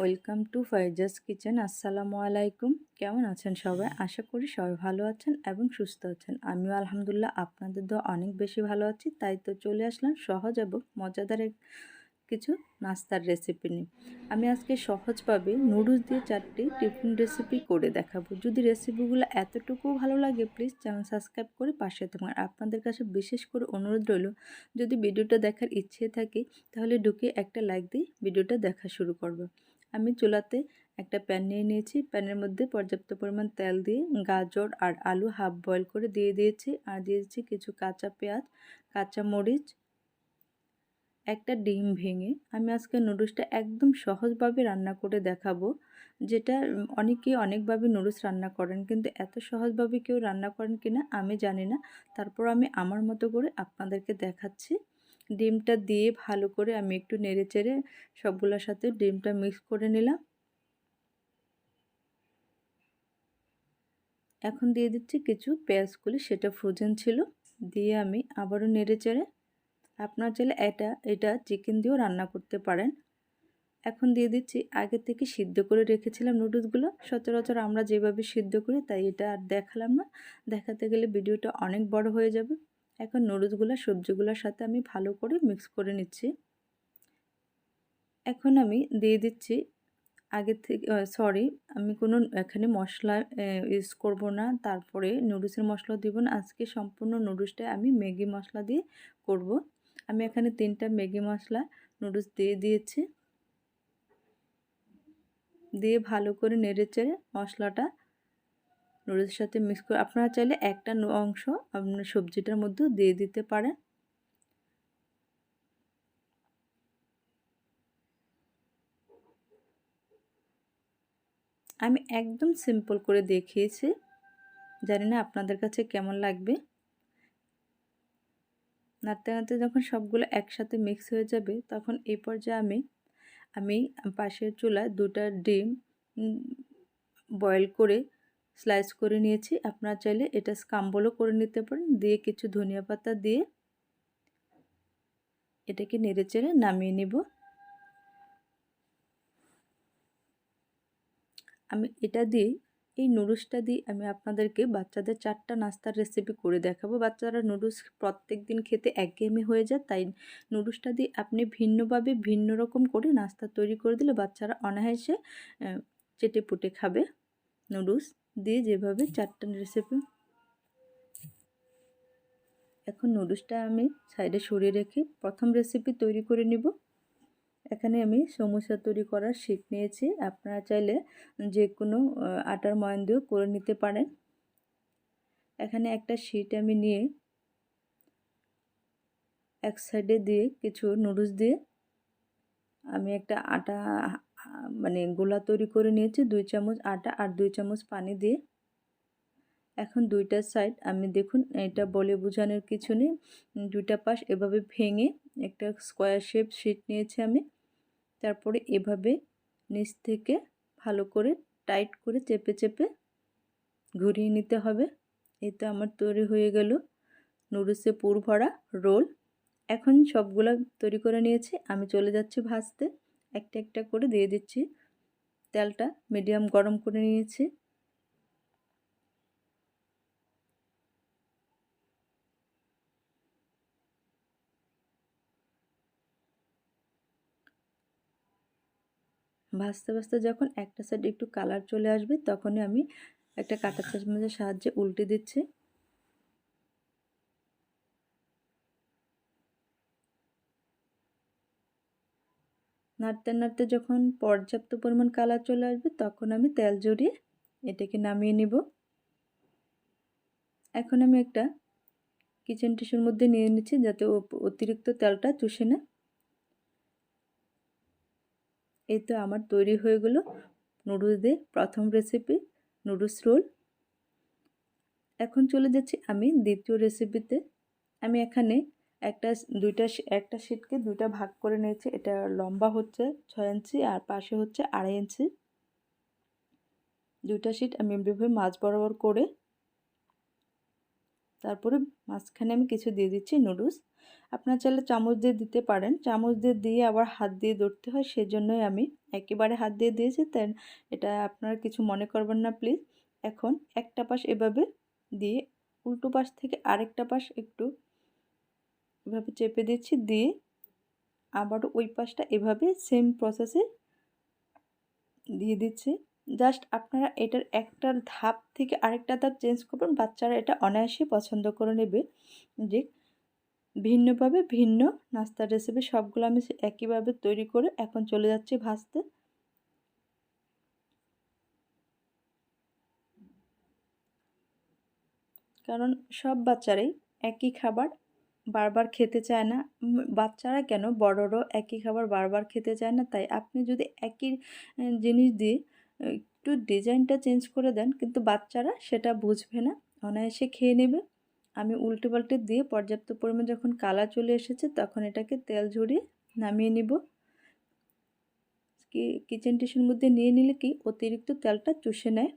Welcome to ফাইজাস kitchen, আসসালামু আলাইকুম। কেমন আছেন সবাই? আশা করি সবাই ভালো আছেন এবং সুস্থ আছেন। আমিও আলহামদুলিল্লাহ আপনাদের তো অনেক বেশি ভালো আছি, তাই তো চলে আসলাম সহজ এবং মজাদার কিছু নাস্তার রেসিপি নিয়ে। আমি আজকে সহজভাবে নুডলস দিয়ে চারটি টিফিন রেসিপি করে দেখাবো। যদি রেসিপিগুলো এতটুকু ভালো লাগে প্লিজ চ্যানেল সাবস্ক্রাইব করে পাশে থাকুন। আপনাদের কাছে বিশেষ করে অনুরোধ রইল, যদি ভিডিওটা দেখার ইচ্ছে থাকে, তাহলে ঢুকে একটা লাইক দিয়ে ভিডিওটা দেখা শুরু করব। আমি চুলাতে একটা প্যান নিয়ে নিয়েছি। প্যানের মধ্যে পর্যাপ্ত পরিমাণ তেল দিয়ে গাজর আর আলু হাফ বয়েল করে দিয়ে দিয়েছি। আর দিয়েছি কিছু কাঁচা পেঁয়াজ, কাঁচা মরিচ, একটা ডিম ভেঙে। আমি আজকে নুডলসটা একদম সহজভাবে রান্না করে দেখাবো। যেটা অনেকেই অনেকভাবে নুডলস রান্না করেন, কিন্তু এত সহজভাবে কেউ রান্না করেন কিনা আমি জানি না। তারপর আমি আমার মতো করে আপনাদেরকে দেখাচ্ছি। ডিমটা দিয়ে ভালো করে আমি একটু নেড়ে চেড়ে সবগুলোর সাথে ডিমটা মিক্স করে নিলাম। এখন দিয়ে দিচ্ছি কিছু পেঁয়াজগুলি, সেটা ফ্রোজেন ছিল, দিয়ে আমি আবারও নেড়ে চেড়ে, আপনার চাইলে এটা এটা চিকেন দিয়েও রান্না করতে পারেন। এখন দিয়ে দিচ্ছি আগে থেকে সিদ্ধ করে রেখেছিলাম নুডলসগুলো সচরাচর আমরা যেভাবে সিদ্ধ করি তাই এটা আর দেখালাম না। দেখাতে গেলে ভিডিওটা অনেক বড় হয়ে যাবে। এখন নুডলসগুলো সবজিগুলোর সাথে আমি ভালো করে মিক্স করে নিচ্ছি। এখন আমি দিয়ে দিচ্ছি আগে থেকে সরি আমি কোনো এখানে মশলা ইউজ করব না। তারপরে নুডলসের মশলা দিব না। আজকে সম্পূর্ণ নুডলসটা আমি ম্যাগি মশলা দিয়ে করব। আমি এখানে তিনটা ম্যাগি মশলা নুডলস দিয়ে দিয়েছি। দিয়ে ভালো করে নেড়ে চেড়ে মশলাটা নুডলসের সাথে মিক্স করে আপনারা চাইলে একটা অংশ আপনার সবজিটার মধ্যেও দিয়ে দিতে পারেন। আমি একদম সিম্পল করে দেখিয়েছি। জানি না আপনাদের কাছে কেমন লাগবে। নাড়তে নাড়তে যখন সবগুলো একসাথে মিক্স হয়ে যাবে, তখন এই পর্যায়ে আমি আমি পাশের চুলায় দুটা ডিম বয়েল করে স্লাইস করে নিয়েছি। আপনারা চাইলে এটা স্কাম্বলও করে নিতে পারেন। দিয়ে কিছু ধনিয়া পাতা দিয়ে এটাকে নেড়ে চেড়ে নামিয়ে নিব। আমি এটা দিয়ে এই নুডলসটা দিয়ে আমি আপনাদেরকে বাচ্চাদের চারটা নাস্তার রেসিপি করে দেখাবো। বাচ্চারা নুডলস প্রত্যেক দিন খেতে একঘেয়েমি হয়ে যায়, তাই নুডলসটা দিয়ে আপনি ভিন্নভাবে ভিন্ন রকম করে নাস্তা তৈরি করে দিলে বাচ্চারা অনায়াসে চেটে পুটে খাবে নুডলস। দিয়ে যেভাবে চারটা রেসিপি এখন নুডলসটা আমি সাইডে সরিয়ে রেখে প্রথম রেসিপি তৈরি করে নিব। এখানে আমি সমস্যা তৈরি করার শিট নিয়েছি। আপনারা চাইলে যে কোনো আটার ময়ন দিয়েও করে নিতে পারেন। এখানে একটা শিট আমি নিয়ে এক সাইডে দিয়ে কিছু নুডলস দিয়ে আমি একটা আটা মানে গোলা তৈরি করে নিয়েছি দুই চামচ আটা আর দুই চামচ পানি দিয়ে। এখন দুইটা সাইড আমি দেখুন, এটা বলে বোঝানোর কিছু নেই। দুইটা পাশ এভাবে ভেঙে একটা স্কোয়ার শেপ শিট নিয়েছি আমি। তারপরে এভাবে নিচ থেকে ভালো করে টাইট করে চেপে চেপে ঘুরিয়ে নিতে হবে। এই তো আমার তৈরি হয়ে গেল। নুডলসে পুর ভরা রোল এখন সবগুলো তৈরি করে নিয়েছি। আমি চলে যাচ্ছি ভাজতে। একটা একটা করে দিয়ে দিচ্ছি। তেলটা মিডিয়াম গরম করে নিয়েছি। ভাজতে ভাজতে যখন একটা সাইড একটু কালার চলে আসবে, তখনই আমি একটা কাঁটা চামচের সাহায্যে উল্টে দিচ্ছি। নাড়তে নাড়তে যখন পর্যাপ্ত পরিমাণ কালার চলে আসবে, তখন আমি তেল জড়িয়ে এটাকে নামিয়ে নিব। এখন আমি একটা কিচেন টিস্যুর মধ্যে নিয়ে নিচ্ছি যাতে অতিরিক্ত তেলটা চুষে না। এই তো আমার তৈরি হয়ে গেলো নুডলস দিয়ে প্রথম রেসিপি নুডলস রোল। এখন চলে যাচ্ছি আমি দ্বিতীয় রেসিপিতে আমি এখানে একটা দুইটা একটা শিটকে দুইটা ভাগ করে নিয়েছি। এটা লম্বা হচ্ছে ছয় ইঞ্চি আর পাশে হচ্ছে আড়াই ইঞ্চি। দুইটা শিট আমি এমনিভাবে মাছ বরাবর করে তারপরে মাঝখানে আমি কিছু দিয়ে দিচ্ছি নুডলস আপনার চাইলে চামচ দিয়ে দিতে পারেন। চামচ দিয়ে দিয়ে আবার হাত দিয়ে ধরতে হয়, সেজন্যই আমি একেবারে হাত দিয়ে দিয়েছি। তাই এটা আপনারা কিছু মনে করবেন না প্লিজ এখন একটা পাশ এভাবে দিয়ে উল্টো পাশ থেকে আরেকটা পাশ একটু এভাবে চেপে দিচ্ছি, দিয়ে আবার ওই পাশটা এভাবে সেম প্রসেসে দিয়ে দিচ্ছি। জাস্ট আপনারা এটার একটা ধাপ থেকে আরেকটা ধাপ চেঞ্জ করবেন, বাচ্চারা এটা অনায়াসে পছন্দ করে নেবে। যে ভিন্নভাবে ভিন্ন নাস্তার রেসিপি সবগুলো আমি একইভাবে তৈরি করে এখন চলে যাচ্ছি ভাজতে। কারণ সব বাচ্চারাই একই খাবার বারবার খেতে চায় না। বাচ্চারা কেন? বড়রও একই খাবার বারবার খেতে চায় না। তাই আপনি যদি একই জিনিস দিয়ে একটু ডিজাইনটা চেঞ্জ করে দেন, কিন্তু বাচ্চারা সেটা বুঝবে না। অনায়াসে খেয়ে নেবে। আমি উল্টে পাল্টে দিয়ে পর্যাপ্ত পরিমাণ যখন কালার চলে এসেছে, তখন এটাকে তেল ঝরিয়ে নামিয়ে নিব। কিচেন টিস্যুর মধ্যে নিয়ে নিলে কি? অতিরিক্ত তেলটা চুষে নেয়।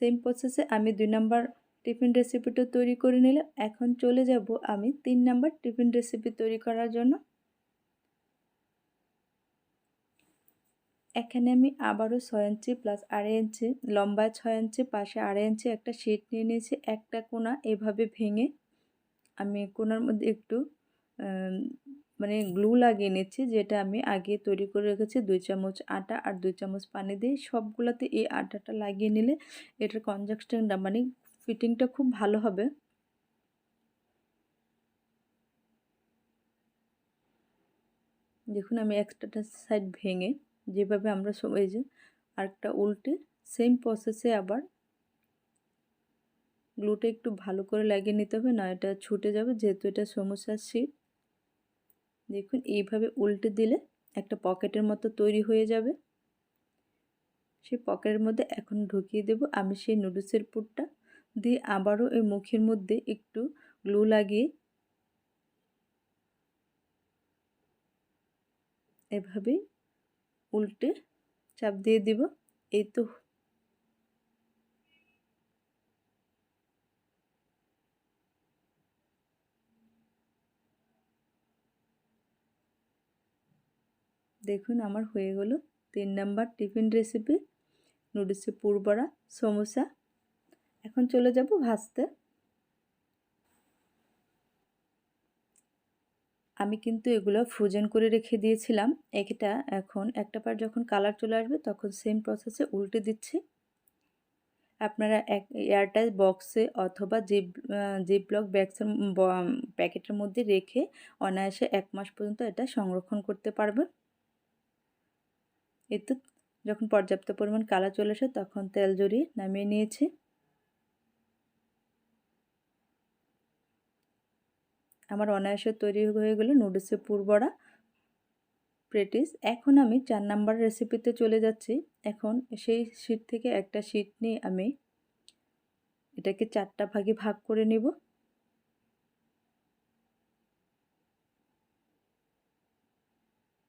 সেম প্রসেসে আমি দুই নাম্বার টিফিন রেসিপিটা তৈরি করে নিলাম। এখন চলে যাব আমি তিন নাম্বার টিফিন রেসিপি তৈরি করার জন্য। এখানে আমি আবারও ছয় ইঞ্চি প্লাস আড়াই ইঞ্চি লম্বায় ছয় ইঞ্চি, পাশে আড়াই ইঞ্চি একটা শিট নিয়ে নিয়েছি। একটা কোনা এভাবে ভেঙে আমি কোনার মধ্যে একটু মানে গ্লু লাগিয়ে নিচ্ছি, যেটা আমি আগে তৈরি করে রেখেছি। দুই চামচ আটা আর দুই চামচ পানি দিয়ে সবগুলোতে এই আটাটা লাগিয়ে নিলে এটার কনজাকশনটা মানে ফিটিংটা খুব ভালো হবে। দেখুন, আমি এক্সট্রাটা সাইড ভেঙে যেভাবে আমরা এই যে আরেকটা উল্টে সেম প্রসেসে আবার গ্লুটা একটু ভালো করে লাগিয়ে নিতে হবে, না এটা ছুটে যাবে, যেহেতু এটা সমস্যার শীত। দেখুন, এইভাবে উল্টে দিলে একটা পকেটের মতো তৈরি হয়ে যাবে। সেই পকেটের মধ্যে এখন ঢুকিয়ে দেব আমি সেই নুডলসের পুরটা। দিয়ে আবারও এই মুখের মধ্যে একটু গ্লু লাগিয়ে এভাবে উল্টে চাপ দিয়ে দিব। এই তো দেখুন আমার হয়ে গেল তিন নাম্বার টিফিন রেসিপি নুডলসের পুরবড়া সমোসা এখন চলে যাব ভাজতে। আমি কিন্তু এগুলো ফ্রোজেন করে রেখে দিয়েছিলাম। এটা এখন একটা পার যখন কালার চলে আসবে তখন সেম প্রসেসে উল্টে দিচ্ছি। আপনারা এক এয়ারটাইট বক্সে অথবা জিপ জিপ ব্লক ব্যাগসের প্যাকেটের মধ্যে রেখে অনায়াসে এক মাস পর্যন্ত এটা সংরক্ষণ করতে পারবেন। এতে যখন পর্যাপ্ত পরিমাণ কালার চলে আসে তখন তেল জড়িয়ে নামিয়ে নিয়েছি। আমার অনায়াসে তৈরি হয়ে গেলো নুডলসের পুরবড়া প্রেটিস। এখন আমি চার নাম্বার রেসিপিতে চলে যাচ্ছি। এখন সেই শীট থেকে একটা শীট নিয়ে আমি এটাকে চারটা ভাগে ভাগ করে নেব।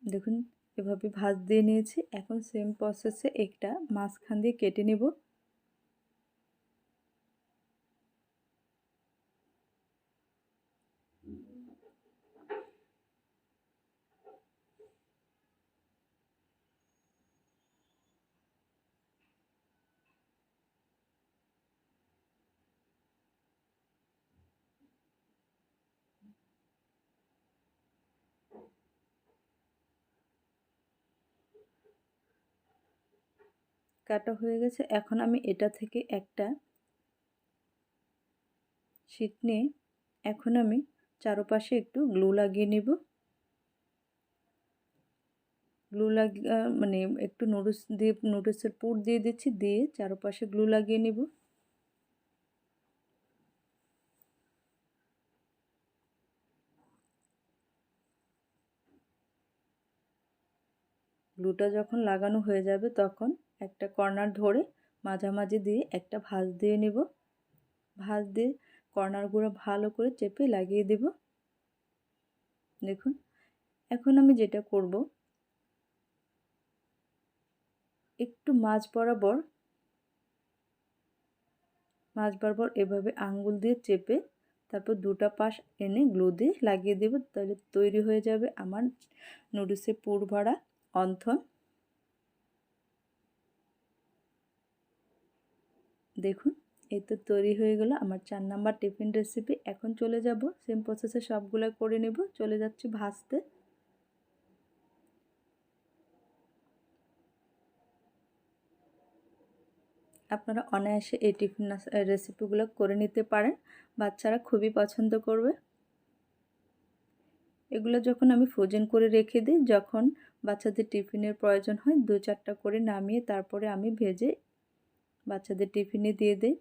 দেখুন, এভাবে ভাজ দিয়ে নিয়েছি। এখন সেম প্রসেসে একটা মাঝখান দিয়ে কেটে নেব। কাটা হয়ে গেছে। এখন আমি এটা থেকে একটা শীট নিয়ে এখন আমি চারপাশে একটু গ্লু লাগিয়ে নেব। গ্লু লাগিয়ে মানে একটু নুডলস দিয়ে নুডলসের পুর দিয়ে দিচ্ছি, দিয়ে চারপাশে গ্লু লাগিয়ে নেব। গ্লুটা যখন লাগানো হয়ে যাবে তখন একটা কর্নার ধরে মাঝামাঝি দিয়ে একটা ভাঁজ দিয়ে নেব। ভাঁজ দিয়ে কর্নারগুলো ভালো করে চেপে লাগিয়ে দেব। দেখুন, এখন আমি যেটা করব, একটু মাছ বরাবর মাছ বরাবর এভাবে আঙ্গুল দিয়ে চেপে তারপর দুটা পাশ এনে গ্লু দিয়ে লাগিয়ে দেব, তাহলে তৈরি হয়ে যাবে আমার নুডলসের পুর ভরা। অন্থন। দেখুন, এই তো তৈরি হয়ে গেল আমার চার নাম্বার টিফিন রেসিপি এখন চলে যাব সেম প্রসেসে সবগুলো করে নেব। চলে যাচ্ছি ভাজতে। আপনারা অনায়াসে এই টিফিন রেসিপিগুলো করে নিতে পারেন। বাচ্চারা খুবই পছন্দ করবে। এগুলো যখন আমি ফ্রোজেন করে রেখে দিই, যখন বাচ্চাদের টিফিনের প্রয়োজন হয়, দু চারটা করে নামিয়ে তারপরে আমি ভেজে বাচ্চাদের টিফিনে দিয়ে দিই।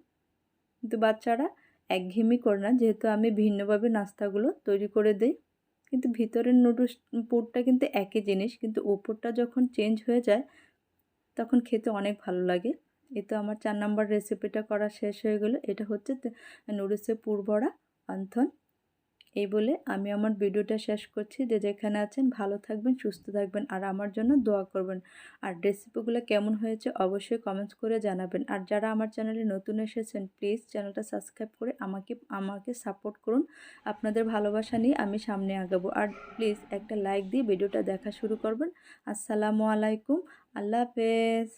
কিন্তু বাচ্চারা একঘেয়েমি করে না, যেহেতু আমি ভিন্নভাবে নাস্তাগুলো তৈরি করে দিই। কিন্তু ভিতরের নুডলস পুরটা কিন্তু একই জিনিস, কিন্তু উপরটা যখন চেঞ্জ হয়ে যায়, তখন খেতে অনেক ভালো লাগে। এ তো আমার চার নাম্বার রেসিপিটা করা শেষ হয়ে গেলো। এটা হচ্ছে নুডলসের পুর ভরা অন্থন এই বলে আমি আমার ভিডিওটা শেষ করছি। যে যেখানে আছেন ভালো থাকবেন, সুস্থ থাকবেন আর আমার জন্য দোয়া করবেন। আর রেসিপিগুলো কেমন হয়েছে অবশ্যই কমেন্টস করে জানাবেন। আর যারা আমার চ্যানেলে নতুন এসেছেন প্লিজ চ্যানেলটা সাবস্ক্রাইব করে আমাকে আমাকে সাপোর্ট করুন। আপনাদের ভালোবাসা নিয়ে আমি সামনে আগাবো। আর প্লিজ একটা লাইক দিয়ে ভিডিওটা দেখা শুরু করবেন। আসসালামু আলাইকুম। আল্লাহ হাফেজ।